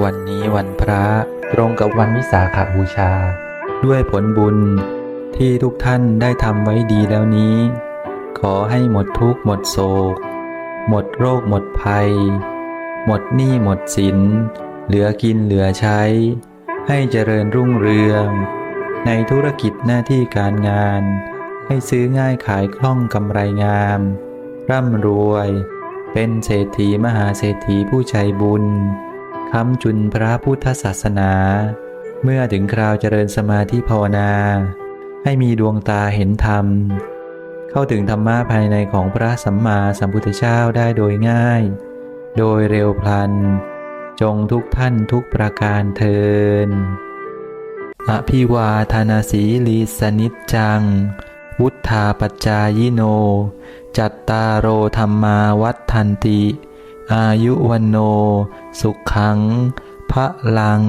วันนี้วันพระตรงกับวันวิสาขบูชา ด้วยผลบุญที่ทุกท่านได้ทำไว้ดีแล้วนี้ ขอให้หมดทุกข์หมดโศก หมดโรคหมดภัย หมดหนี้หมดสิน เหลือกินเหลือใช้ ให้เจริญรุ่งเรือง ในธุรกิจหน้าที่การงาน ให้ซื้อง่ายขายคล่องกำไรงาม ร่ำรวย เป็นเศรษฐีมหาเศรษฐีผู้ใจบุญ ค้ำจุนพระพุทธศาสนา เมื่อถึงคราวเจริญสมาธิภาวนา ให้มีดวงตาเห็นธรรม เข้าถึงธรรมะภายในของพระสัมมาสัมพุทธเจ้าได้โดยง่าย โดยเร็วพลัน จงทุกท่านทุกประการเทินอภิวาทนาสีลีสนิจจัง วุธาปจายิโน จัตตารโอธรรมาวัฏทันติ อายุวันโน สุขขังพระลัง